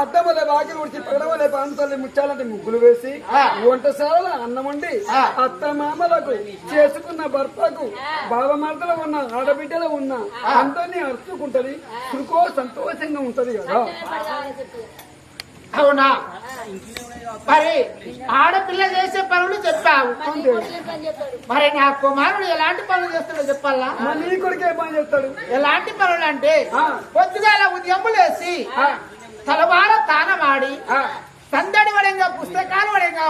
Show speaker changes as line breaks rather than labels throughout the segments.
అద్దమలే వాకిలు ఉడిచి పగడవలే పాంతల్లి ముచ్చాలంటే ముగ్గులు వేసి వంటశాల అన్నం వండి అత్త మామలకు చేసుకున్న భర్తకు బావమార్తలో ఉన్న ఆడబిడ్డలో ఉన్న అందరినీ అరుచుకుంటది సుఖో సంతోషంగా ఉంటది కదా.
అవునా? మరి ఆడపిల్ల చేసే పనులు చెప్పావు. మరి నా కుమారుడు ఎలాంటి పనులు చేస్తాడో చెప్పాలా?
నీ కొడుకు ఏ పని చేస్తాడు?
ఎలాంటి పనులు అంటే. పొద్దుగాల ఉద్యములేసి
ఆ,
తలవార తానమాడి సందడి పడంగా పుస్తకాలు పడంగా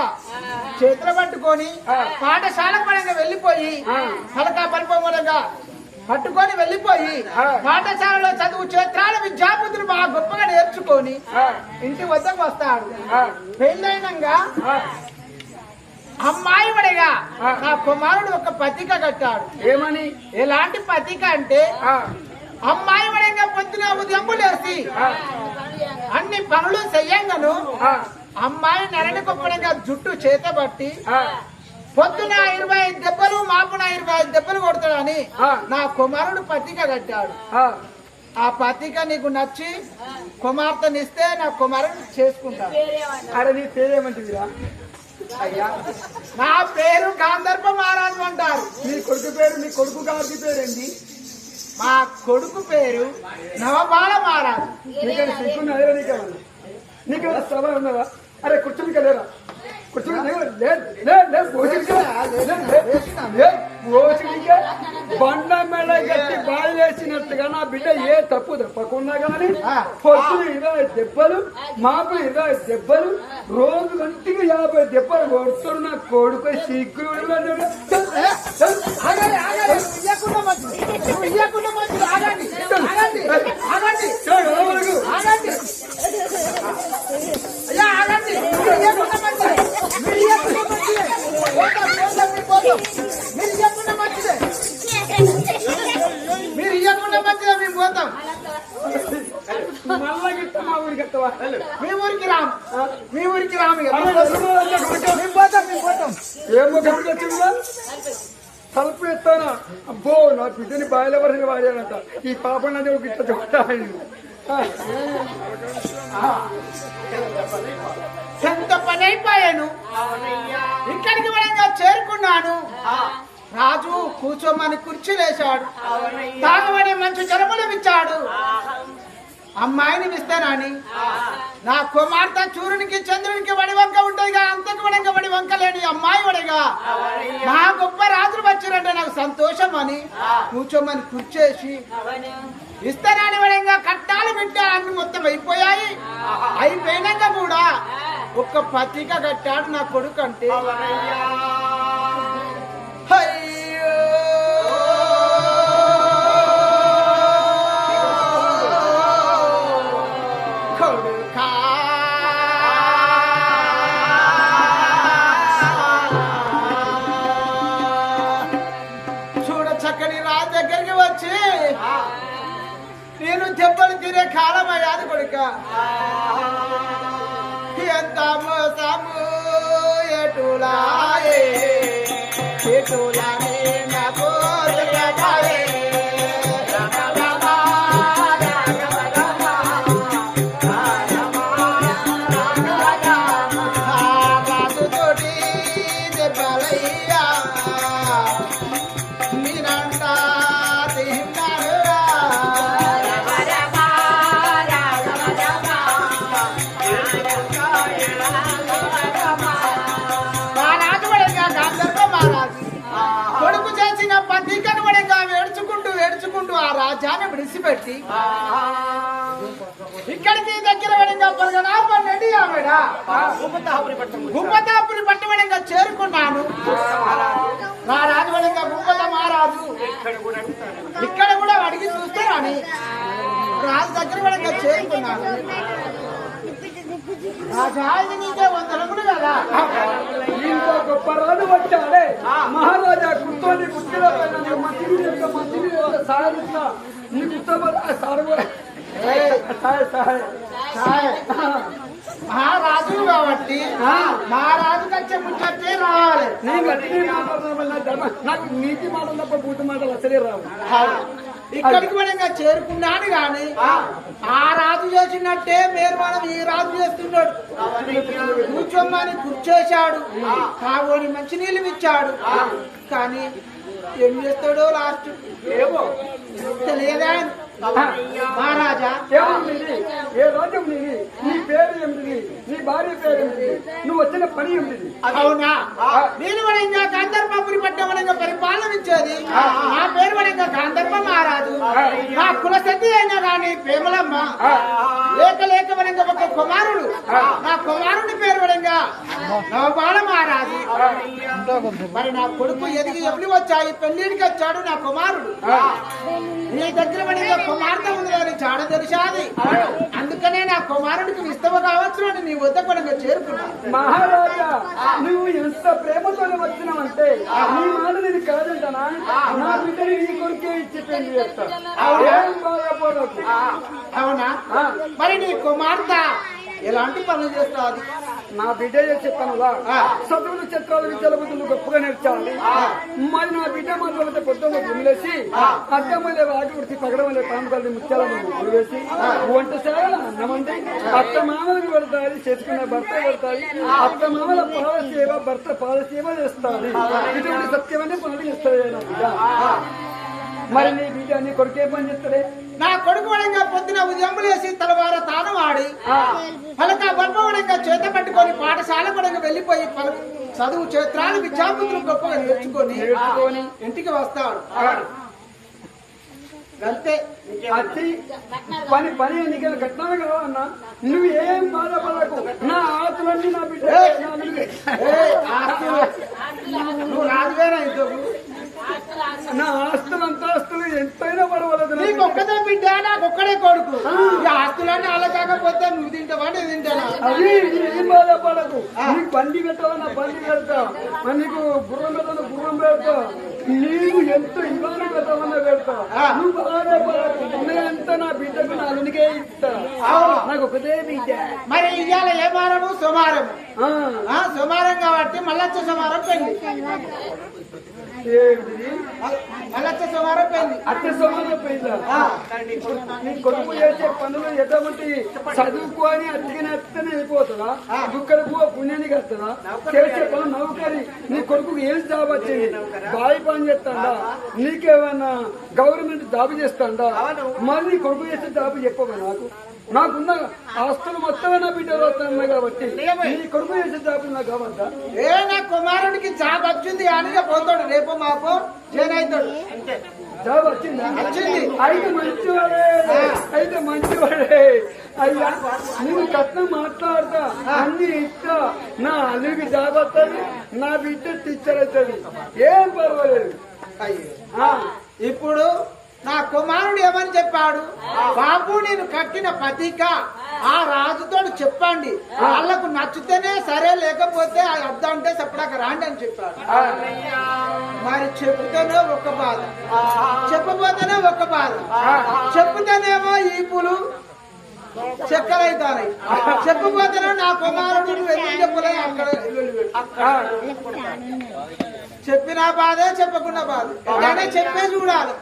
చేతులు పట్టుకొని
ఆ.
పాఠశాలకు పడంగా వెళ్ళిపోయి
ఆ.
పలక పలుపం పడంగా పట్టుకొని వెళ్ళిపోయి. పాఠశాలలో చదువు క్షేత్రాల విద్యాబుద్ధులు బాగా గొప్పగా నేర్చుకొని ఇంటి వద్దకు వస్తాడు పెళ్ళైనంగా. అమ్మాయి పడగా
ఆ.
నా కుమారుడు ఒక పత్రిక కట్టాడు
ఏమని
ఎలాంటి పత్రిక అంటే అమ్మాయి పడంగా పొద్దున ఉదయంలేసి
ఆ,
అన్ని పనులు చెయ్యంగాను. అమ్మాయి నరని కొప్పడంగా జుట్టు చేతబట్టి పొద్దున ఇరవై ఐదు దెబ్బలు మాపున ఇరవై ఐదు దెబ్బలు కొడతాడని. నా కుమారుడు పత్రిక కట్టాడు.
ఆ.
ఆ పత్రిక నీకు నచ్చి కుమార్తెనిస్తే నా కుమారుడు చేసుకుంటాడు.
అరే నీ పేరేమంటిదిరా అయ్యా
నా పేరు గాంధర్వ మహారాజు అంటారు.
నీ కొడుకు పేరు నీ కొడుకు గారికి పేరేంటి?
మా కొడుకు పేరు నవబాల మహారాజు.
నీకేమైనా సభ ఉన్నదా అరే కూర్చుని కలేరా కూర్చుని బండ మెడ గట్టి బాయి వేసినట్టుగా నా బిడ్డ ఏ తప్పు తప్పకుండా గాని పొద్దున ఇరవై దెబ్బలు మాపులు ఇరవై దెబ్బలు రోజు గంటికి యాభై దెబ్బలు కొడుతుడు నా కొడుకు సిగ్గు
మంచిదే మేము పోతాం.
మా ఊరికి వస్తావా
మీ ఊరికి రాము మీ ఊరికి రాము. మేము పోతాం మేము పోతాం.
ఏం ముఖం వచ్చిందా తలుపు ఎత్తానా? అబ్బో నా బిడ్డని బాయిల వరకు వాడానంట ఈ పాప నది ఒక చెప్తాను
ఎంత పని అయిపోయాను? ఇక్కడికి వరంగా చేరుకున్నాను. రాజు కూర్చోమని కుర్చీ వేశాడు తాగమని మంచి జలములు ఇచ్చాడు అమ్మాయిని ఇస్తానని నా కుమార్తె చూరునికి చంద్రునికి వడి వంక ఉంటదిగా అంతకు వడంగా వడి వంక లేని అమ్మాయి వడిగా. మా గొప్ప రాజులు వచ్చిరంటే నాకు సంతోషం అని కూర్చోమని కుర్చేసి ఇస్తానని వడంగా కట్టాలు పెట్టా అన్ని మొత్తం అయిపోయాయి. అయిపోయినాక కూడా ఒక్క పత్రిక కట్టాడు నా కొడుకు అంటే. దెబ్బలు తినే కాలం అయ్యాది కొడుక. ఎంత మోసము ఎటులా ఎటులా రాజ్యాన్ని విడిచిపెట్టి. ఇక్కడికి దగ్గర వడంగా పరగనా పన్నెండు ఆవిడ గుమ్మతాపురి పట్టి చేరుకున్నాను. నా రాజు వడంగా గుమ్మత మహారాజు. ఇక్కడ కూడా అడిగి చూస్తే అని రాజు దగ్గర వడంగా చేరుకున్నాను. రాజా ఇది నీకే వందలకుడు కదా?
గొప్ప రాజు వచ్చాడే. మహారాజా కూర్చొని కుర్చీలో పైన నీ మంచిని యొక్క మంచిని యొక్క సాధిస్తా నీ కుర్చోబోతే సారు సాయ సాయ.
సాయ్. మహారాజు కాబట్టి మహారాజు కచ్చే ముచ్చటే రావాలి.
నాకు నీతి మాటలు తప్ప బూతు మాటలు అసలే రావు.
ఇక్కడికి మనగా చేరుకున్నాను గాని ఆ. రాజు చేసినట్టే మీరు మనం ఈ రాజు చేస్తున్నాడు. కూర్చోమ్మని కూర్చేశాడు. కావోని మంచి నీళ్ళు ఇచ్చాడు. కానీ ఏం చేస్తాడో లాస్ట్. తెలియదా మహారాజా.
ఏ రాజ్యం నీది నీ పేరు ఏమిటి నీ భార్య పేరు ఏమిటి నువ్వు వచ్చిన పని ఏమిటి
అవునా? నేను వడంగా గాంధర్వపురి పట్టణంగా పరిపాలనించేది. నా పేరు వడంగా గాంధర్వ మహారాజు. నా కులసతి అయినా గాని ప్రేమలమ్మ. లేక లేక వడంగా ఒక కుమారుడు. నా కుమారుడి పేరు వడంగా నవబాల మహారాజు. మరి నా కొడుకు ఎదిగి ఎప్పుడు వచ్చాయి? పెళ్ళిడికి వచ్చాడు నా కుమారుడు. నీ దగ్గర వడంగా కుమార్తె ఉంది అని చాడ తెలిసాది అందుకనే నా కుమారుడికి ఇష్టము కావచ్చు అని నీ వద్ద వడంగా చేరుకున్నా
మహారాజా నువ్వు ఎంత ప్రేమతోనే వచ్చినావంటే నీ మాట నేను కాదంటానా? నా బిడ్డని నీ కొడుకే ఇచ్చి పెళ్ళి చేస్తా ఏం బాధపడకు.
అవునా? మరి నీ కుమార్తె ఎలాంటి పనులు చేస్తాది
నా బిడ్డ చేసే పనులా చదువులు చిత్రాలు విద్యల బుద్ధులు గొప్పగా నేర్చాలి. మరి నా బిడ్డ మాత్రం పొద్దున్న గుమిలేసి అద్దమలే వాటి ఉడిచి పగడమలే పాముకల్ని ముత్యాలను ముగ్గులు వేసి వంట సేవల అన్నమండి అత్త మామలకు పెడతాది చేసుకున్న భర్త పెడతాది అత్త మామల పాల సేవ భర్త పాల సేవ చేస్తాది ఇటువంటి సత్యమనే పనులు చేస్తాయి నా బిడ్డ మరి నీ బిడ్డ నీ కొడుకే పని చేస్తాడే?
నా కొడుకు వడంగా పొద్దున ఉదయంలేసి తలవార తాను ఆడి పలక బల్పవడంగా చేత పట్టుకొని పాఠశాల కూడా వెళ్ళిపోయి చదువు క్షేత్రాలు విద్యాబుద్ధులు గొప్పగా నేర్చుకొని ఇంటికి వస్తాడు. అంతే
అతి పని పని ఎన్నికలు కట్నాలు కావన్నా నువ్వు ఏం బాధపడకు. నా ఆతులన్నీ నా బిడ్డ నువ్వే.
ఇంతకు?
నా పర్వాలేదు నాకు.
ఒక్కదే బిడ్డ నాకు ఒక్కడే కొడుకు ఈ ఆస్తులన్నీ అలా కాకపోతే నువ్వు తింటావా నేను తింటానా?
అది ఏం బాధపడకు నీకు బండి పెట్టావా నా బండి పెడతా. నీకు గుర్రం పెట్టాలి గుర్రం పెడతా. నీకు ఎంత ఇబ్బంది పెట్టాలన్నా పెడతా. నువ్వు బాధపడకు ఎంత నా బిడ్డకు నా అల్లునికే ఇస్తా. నాకు ఒకటే బిడ్డ.
మరి ఇవాళ ఏ వారము?
ఆ,
సోమవారం కాబట్టి మళ్ళొచ్చే సోమవారం పెళ్ళి.
ఏంటిది? పోయిందా. నీ కొడుకు చేసే పనులు ఎటువంటి చదువుకొని అతికినత్తనే అయిపోతుందా దుక్కడకు పుణ్యానికి వస్తుందా చేసే పనులు నౌకరి. నీ కొడుకు ఏం జాబ్ వచ్చింది? బాయి పని చేస్తాడా? నీకేమన్నా గవర్నమెంట్ జాబ్ చేస్తాడా? మరి నీ కొడుకు చేసే జాబ్ చెప్పవా నాకు? నాకున్న ఆస్తులు మొత్తం నా బిడ్డలు వస్తున్నాయి కాబట్టి. నీ కొడుకు చేసే జాబ్ నాకు
ఏ నా కుమారుడికి జాబ్ వచ్చింది అని పోతాడు. రేపు మాపు చేనైతాడు
జాబ్ వచ్చిందా?
వచ్చింది.
అయితే మంచివాడే. అయితే మంచివాడే. అయ్యా నువ్వు కట్నం మాట్లాడతా. అన్ని ఇస్తా. నా అల్లుకి జాబ్ వస్తుంది నా బిడ్డ టీచర్ అవుతుంది. ఏం పర్వాలేదు.
అయ్యో.
ఆ,
ఇప్పుడు నా కుమారుడు ఏమని చెప్పాడు? బాబు నేను కట్టిన పతిక ఆ రాజుతో చెప్పండి. వాళ్ళకు నచ్చితేనే సరే లేకపోతే అర్థం అంటే చెప్పడాక రాండి అని చెప్పాడు. మరి చెప్తేనే ఒక బాధ. చెప్పబోతేనే ఒక బాధ. చెప్తేనేమో ఈపులు చెక్కలైతాయి చెప్పబోతేనే నా కుమారుడు నువ్వు ఎందుకు చెప్పలే? అక్కడ చెప్పిన బాధే చెప్పకున్న బాధ. చెప్పే చూడాలి.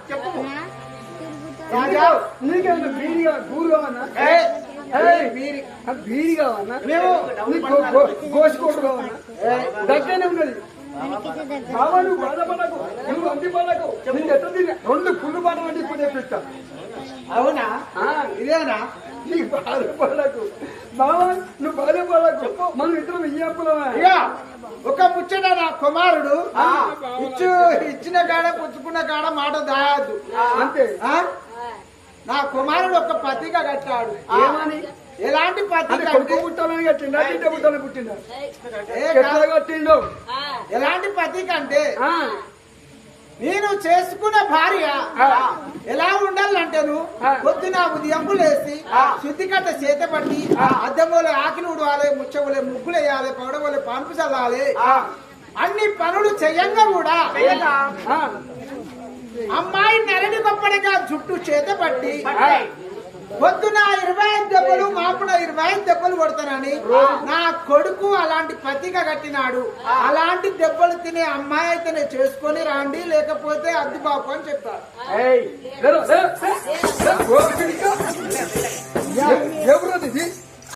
రాజా నీకేమన్నా బీడి కావాలి గూరు కావన్నా
ఏయ్,
ఏయ్,
వీరి
ఆ బీడి కావన్నా
మేము
నీకు గోసుకోటు కావన్నా దగ్గరనే ఉన్నది. బాబా నువ్వు బాధపడకు నువ్వు అంది పడకు నీకు ఎట్లా తిన్నా రెండు పుల్లు పాట ఇప్పుడు తెప్పిస్తా
అవునా? ఇదేనా?
నీకు బాధపడకు. బాబా నువ్వు బాధపడకు. మనం ఇద్దరం ఇయ్యప్పులమా
ఇక ఒక ముచ్చట నా కుమారుడు ఇచ్చు ఇచ్చిన కాడ పుచ్చుకున్న కాడ మాట దాయద్దు.
అంతే?
నా కుమారుడు ఒక పత్రిక కట్టాడు.
ఏమని?
ఎలాంటి పత్రిక
కొడుకు
అంటే
పుట్టాలని కట్టిండా బిడ్డ పుట్టాలని పుట్టిండా.
ఏ
ఎట్లా
కాదు.
కట్టిండో.
ఎలాంటి పత్రిక అంటే? నేను చేసుకున్న భార్య. ఎలా ఉండాలంటేను
ఆ.
పొద్దున ఉదయంపు లేసి శుద్ధి కట్ట చేత పట్టి అద్దములే ఆకిలి ఉడవాలి ముచ్చబులే ముగ్గులు వేయాలి పౌడబోలే పాన్పు చల్లాలి.
ఆ,
అన్ని పనులు చెయ్యంగా కూడా. అమ్మాయి నరడి గొప్పడిగా జుట్టు చేత పట్టి. పొద్దున ఇరవై ఐదు దెబ్బలు మాపున ఇరవై ఐదు దెబ్బలు కొడతానని నా కొడుకు అలాంటి పతిక కట్టినాడు. అలాంటి దెబ్బలు తినే అమ్మాయి అయితేనే చేసుకొని రాండి లేకపోతే అద్దు బాపు అని చెప్తారు
ఎవరు